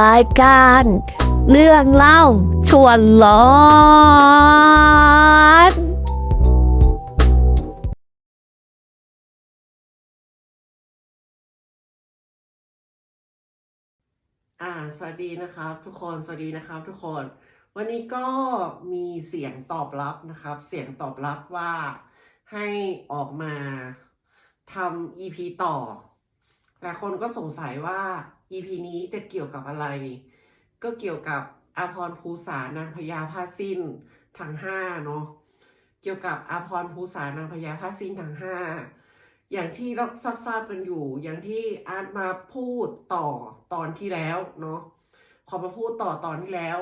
รายการ เรื่องเล่าชวนร้อนอ่าสวัสดีนะครับทุกคนสวัสดีนะครับทุกคน วันนี้ก็มีเสียงตอบรับนะครับ เสียงตอบรับว่าให้ออกมาทำ EP ต่อหลายคนก็สงสัยว่า EP นี้จะเกี่ยวกับอะไร ก็เกี่ยวกับอาพรภูษานางพญาผ้าสิ้นทั้งห้าเนาะเกี่ยวกับอาพรภูษานางพญาผ้าสิ้นทั้งห้าอย่างที่เราทราบกันอยู่ อย่างที่อาร์ตมาพูดต่อตอนที่แล้วเนาะขอมาพูดต่อตอนที่แล้ว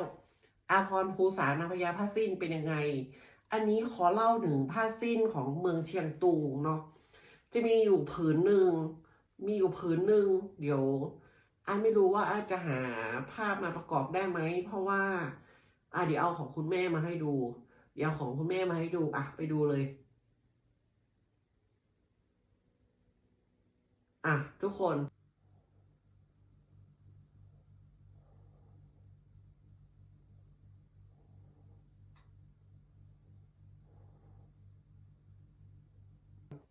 อาพรภูษานางพญาผ้าสิ้นเป็นยังไง อันนี้ขอเล่าถึงผ้าสิ้นของเมืองเชียงตุงเนาะจะมีอยู่ผืนหนึ่งมีอยู่ผืนหนึ่งเดี๋ยว อาไม่รู้ว่าอาจจะหาภาพมาประกอบได้ไหม เพราะว่าอะเดี๋ยวเอาของคุณแม่มาให้ดู เดี๋ยวของคุณแม่มาให้ดู อะ ไปดูเลย อะ ทุกคน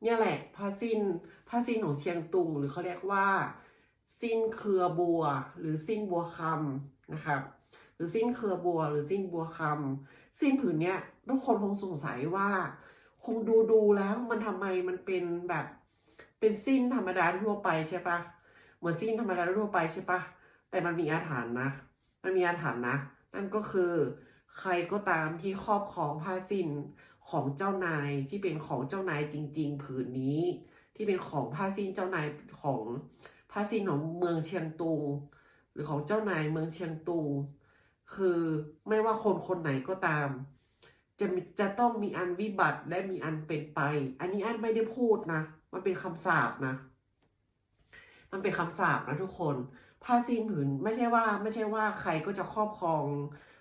เนี่ยแหละผ้าสิ้นผ้าสิ้นของเชียงตุงหรือเขาเรียกว่า สิ้นเครือบัว หรือสิ้นบัวคำนะครับ หรือสิ้นเครือบัว หรือสิ้นบัวคำสิ้นผืนเนี้ยทุกคนคงสงสัยว่า คงดูดูแล้วมันทำไมมันเป็นแบบ เป็นสิ้นธรรมดาทั่วไปใช่ปะเหมือนสิ้นธรรมดาทั่วไปใช่ปะแต่มันมีอาถรรพ์นะ มันมีอาถรรพ์นะ นั่นก็คือใครก็ตามที่ครอบครองผ้าสิ้นของเจ้านายที่เป็นของเจ้านายจริง ๆ ผืนนี้ ที่เป็นของผ้าสิ้นเจ้านายของ ผ้าสิ้นของเมืองเชียงตุง หรือของเจ้านายเมืองเชียงตุง คือไม่ว่าคนคนไหนก็ตาม จะมีจะต้องมีอันวิบัติและมีอันเป็นไป อันนี้อันไม่ได้พูดนะ มันเป็นคำสาปนะ มันเป็นคำสาปนะทุกคนผ้าสิ้นผืนไม่ใช่ว่าไม่ใช่ว่าใครก็จะครอบครอง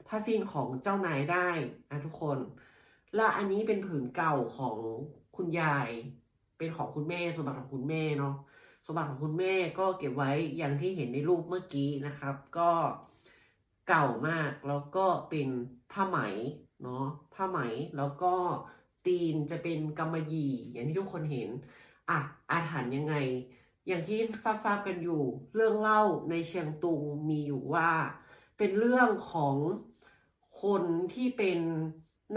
ผ้าสิ้นของเจ้านายได้นะทุกคน และอันนี้เป็นผืนเก่าของคุณยาย เป็นของคุณแม่สมบัติของคุณแม่เนาะ สมบัติของคุณแม่ก็เก็บไว้อย่างที่เห็นในรูปเมื่อกี้นะครับ ก็เก่ามากแล้วก็เป็นผ้าไหมเนาะผ้าไหมแล้วก็ตีนจะเป็นกำมะหยี่อย่างที่ทุกคนเห็นอะอาถรรพ์ยังไง อย่างที่ทราบๆกันอยู่ เรื่องเล่าในเชียงตุงมีอยู่ว่า เป็นเรื่องของคนที่เป็น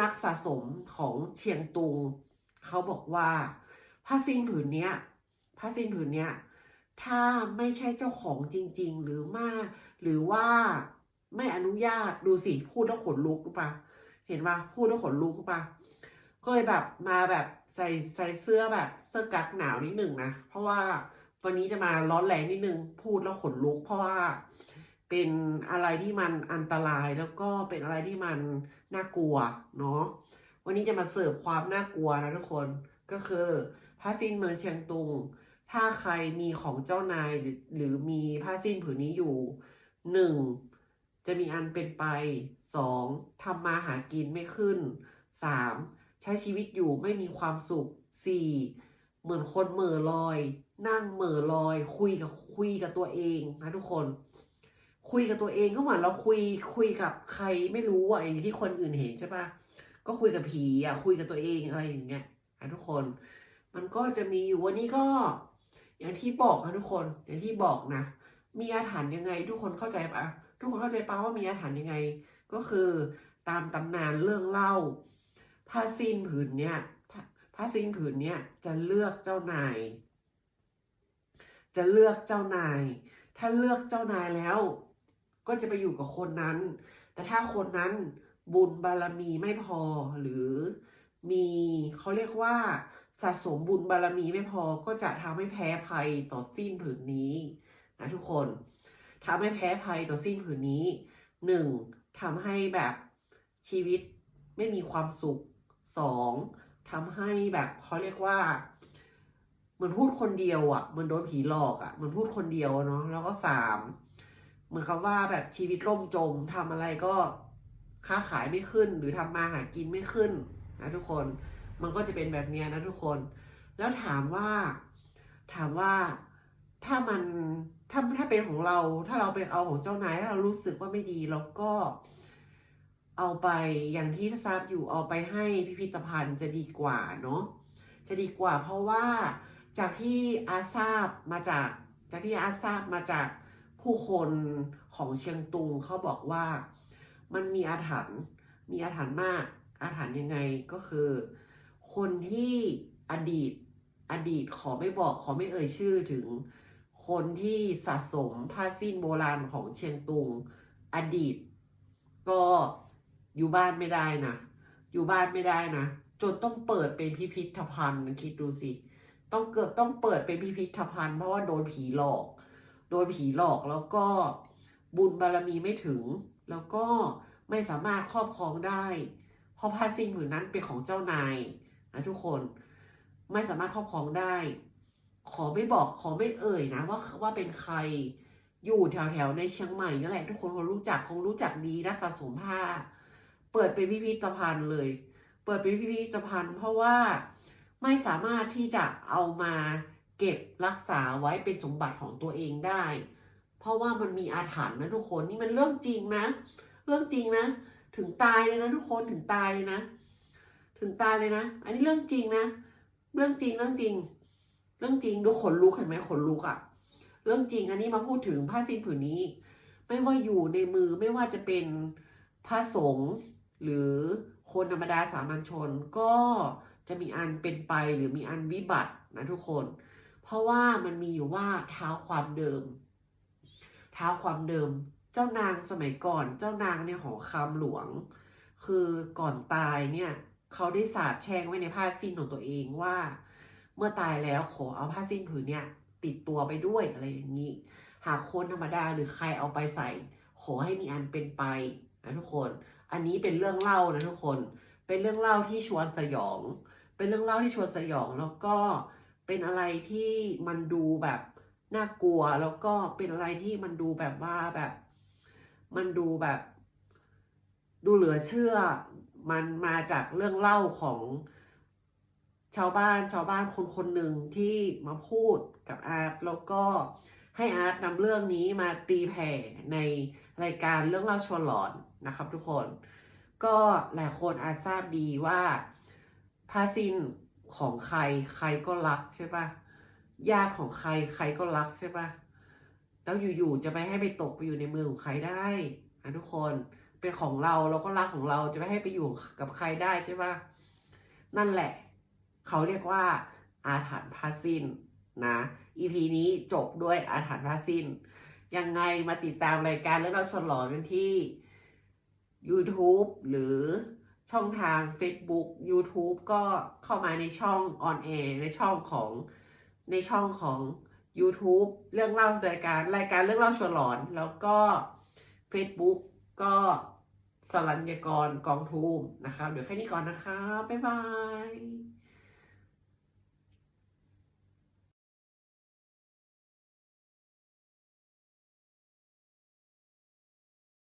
นักสะสมของเชียงตุง เขาบอกว่าผ้าสิ้นผืนเนี้ย ผ้าสิ้นผืนเนี้ยถ้าไม่ใช่เจ้าของจริง ๆ หรือมาหรือว่าไม่อนุญาตดูสิพูดแล้วขนลุกรือเปล่าเห็นปะพูดแล้วขนลุกรือเปล่าก็เลยแบบมาแบบใส่ใส่เสื้อแบบเสื้อกั๊กหนาวนิดหนึ่งนะเพราะว่าวันนี้จะมาร้อนแรงนิดนึงพูดแล้วขนลุก เพราะว่าเป็นอะไรที่มันอันตรายแล้วก็เป็นอะไรที่มันน่ากลัวเนาะวันนี้จะมาเสิร์ฟความน่ากลัวนะทุกคนก็คือผ้าสิ้นเมืองเชียงตุง ถ้าใครมีของเจ้านายหรือหรือมีผ้าสิ้นผืนนี้อยู่หนึ่งจะมีอันเป็นไปสองทำมาหากินไม่ขึ้นสามใช้ชีวิตอยู่ไม่มีความสุขสี่เหมือนคนเหม่อลอย นั่งเหม่อลอย คุยกับคุยกับตัวเองนะทุกคน คุยกับตัวเองก็เหมือนเราคุยคุยกับใครไม่รู้อะอย่างที่คนอื่นเห็นใช่ปะก็คุยกับผีอะคุยกับตัวเองอะไรอย่างเงี้ยนะทุกคน มันก็จะมีอยู่วันนี้ก็ อย่างที่บอกนะทุกคน อย่างที่บอกนะ มีอาถรรพ์ยังไง ทุกคนเข้าใจปะทุกคนเข้าใจปะว่ามีอาถรรพ์ยังไง ก็คือตามตำนานเรื่องเล่าผ้าสิ้นผืนเนี้ยผ้าสิ้นผืนเนี้ยจะเลือกเจ้านาย จะเลือกเจ้านาย ถ้าเลือกเจ้านายแล้ว ก็จะไปอยู่กับคนนั้น แต่ถ้าคนนั้นบุญบารมีไม่พอหรือมีเขาเรียกว่า สะสมบุญบารมีไม่พอก็จะทำให้แพ้ภัยต่อสิ้นผืนนี้นะทุกคนทำให้แพ้ภัยต่อสิ้นผืนนี้หนึ่งทำให้แบบชีวิตไม่มีความสุขสองทำให้แบบเขาเรียกว่าเหมือนพูดคนเดียวอะ่ะเหมือนโดนผีหลอกอะ่ะเหมือนพูดคนเดียวเนาะแล้วก็สามเหมือนคำว่าแบบชีวิตล่มจมทำอะไรก็ค้าขายไม่ขึ้นหรือทำมาหากินไม่ขึ้นนะทุกคน มันก็จะเป็นแบบนี้นะทุกคน แล้วถามว่า ถามว่าถ้ามันถ้าถ้าเป็นของเรา ถ้าเราเป็นเอาของเจ้านายแล้วเรารู้สึกว่าไม่ดีเราก็เอาไปอย่างที่ทราบอยู่เอาไปให้พิพิธภัณฑ์จะดีกว่าเนาะจะดีกว่าเพราะว่าจากที่อาทราบมาจากจากที่อาทราบมาจากผู้คนของเชียงตุงเขาบอกว่ามันมีอาถรรพ์มีอาถรรพ์มาก อาถรรพ์ยังไงก็คือ คนที่อดีตอดีตขอไม่บอกขอไม่เอ่ยชื่อถึง คนที่สะสมผ้าสิ้นโบราณของเชียงตุง อดีต ก็อยู่บ้านไม่ได้นะ อยู่บ้านไม่ได้นะ จนต้องเปิดเป็นพิพิธภัณฑ์คิดดูสิ ต้องเกิดต้องเปิดเป็นพิพิธภัณฑ์เพราะว่าโดนผีหลอก โดนผีหลอกแล้วก็บุญบารมีไม่ถึง แล้วก็ไม่สามารถครอบครองได้ เพราะผ้าสิ้นผืนนั้นเป็นของเจ้านาย นะทุกคนไม่สามารถครอบครองได้ ขอไม่บอกขอไม่เอ่ยนะว่าว่าเป็นใครอยู่แถวแถวๆในเชียงใหม่นั่นแหละทุกคนคงรู้จักคงรู้จักดีนักสะสมผ้า เปิดเป็นพิพิธภัณฑ์เลย เปิดเป็นพิพิธภัณฑ์ เพราะว่าไม่สามารถที่จะเอามาเก็บรักษาไว้เป็นสมบัติของตัวเองได้ เพราะว่ามันมีอาถรรพ์นะทุกคนนี่มันเรื่องจริงนะ เรื่องจริงนะ ถึงตายเลยนะทุกคนถึงตายเลยนะ ถึงตายเลยนะ อันนี้เรื่องจริงนะ เรื่องจริงเรื่องจริง เรื่องจริงดูขนลุกเห็นไหมขนลุกอะเรื่องจริงอันนี้มาพูดถึงผ้าสิ้นผืนนี้ ไม่ว่าอยู่ในมือไม่ว่าจะเป็นพระสงฆ์หรือคนธรรมดาสามัญชนก็จะมีอันเป็นไปหรือมีอันวิบัตินะทุกคน เพราะว่ามันมีอยู่ว่าเท้าความเดิม เท้าความเดิม เจ้านางสมัยก่อน เจ้านางในหอคำหลวง คือก่อนตายเนี่ย เขาได้สาบแช่งไว้ในผ้าสิ้นของตัวเองว่า เมื่อตายแล้วขอเอาผ้าสิ้นผืนเนี่ยติดตัวไปด้วยอะไรอย่างนี้ หากคนธรรมดาหรือใครเอาไปใส่ ขอให้มีอันเป็นไปนะทุกคน อันนี้เป็นเรื่องเล่านะทุกคน เป็นเรื่องเล่าที่ชวนสยอง เป็นเรื่องเล่าที่ชวนสยองแล้วก็เป็นอะไรที่มันดูแบบน่ากลัวแล้วก็เป็นอะไรที่มันดูแบบว่าแบบ มันดูแบบ ดูเหลือเชื่อ มันมาจากเรื่องเล่าของชาวบ้านชาวบ้านคนคนหนึ่งที่มาพูดกับอาร์ตแล้วก็ให้อาร์ตนำเรื่องนี้มาตีแผ่ในรายการเรื่องเล่าชวนหลอนนะครับทุกคน ก็หลายคนอาจทราบดีว่าผ้าสิ้นของใครใครก็รักใช่ปะญาติของใครใครก็รักใช่ปะแล้วอยู่ๆจะไปให้ไปตกไปอยู่ในมือของใครได้นะทุกคน เป็นของเราเราก็รักของเราจะไม่ให้ไปอยู่กับใครได้ใช่ปะนั่นแหละ เขาเรียกว่าอาถรรพ์ผ้าสิ้นนะ EP นี้จบด้วยอาถรรพ์ผ้าสิ้นยังไงมาติดตามรายการแล้วเราชวนหลอนกันที่ YouTube หรือช่องทาง Facebook YouTube ก็เข้ามาในช่อง On Air ในช่องของในช่องของ YouTube เรื่องเล่ารายการรายการเรื่องเล่าชวนหลอน แล้วก็ Facebook ก็ สรัญญากรกองทูมนะครับ เดี๋ยวแค่นี้ก่อนนะคะ บ๊ายบาย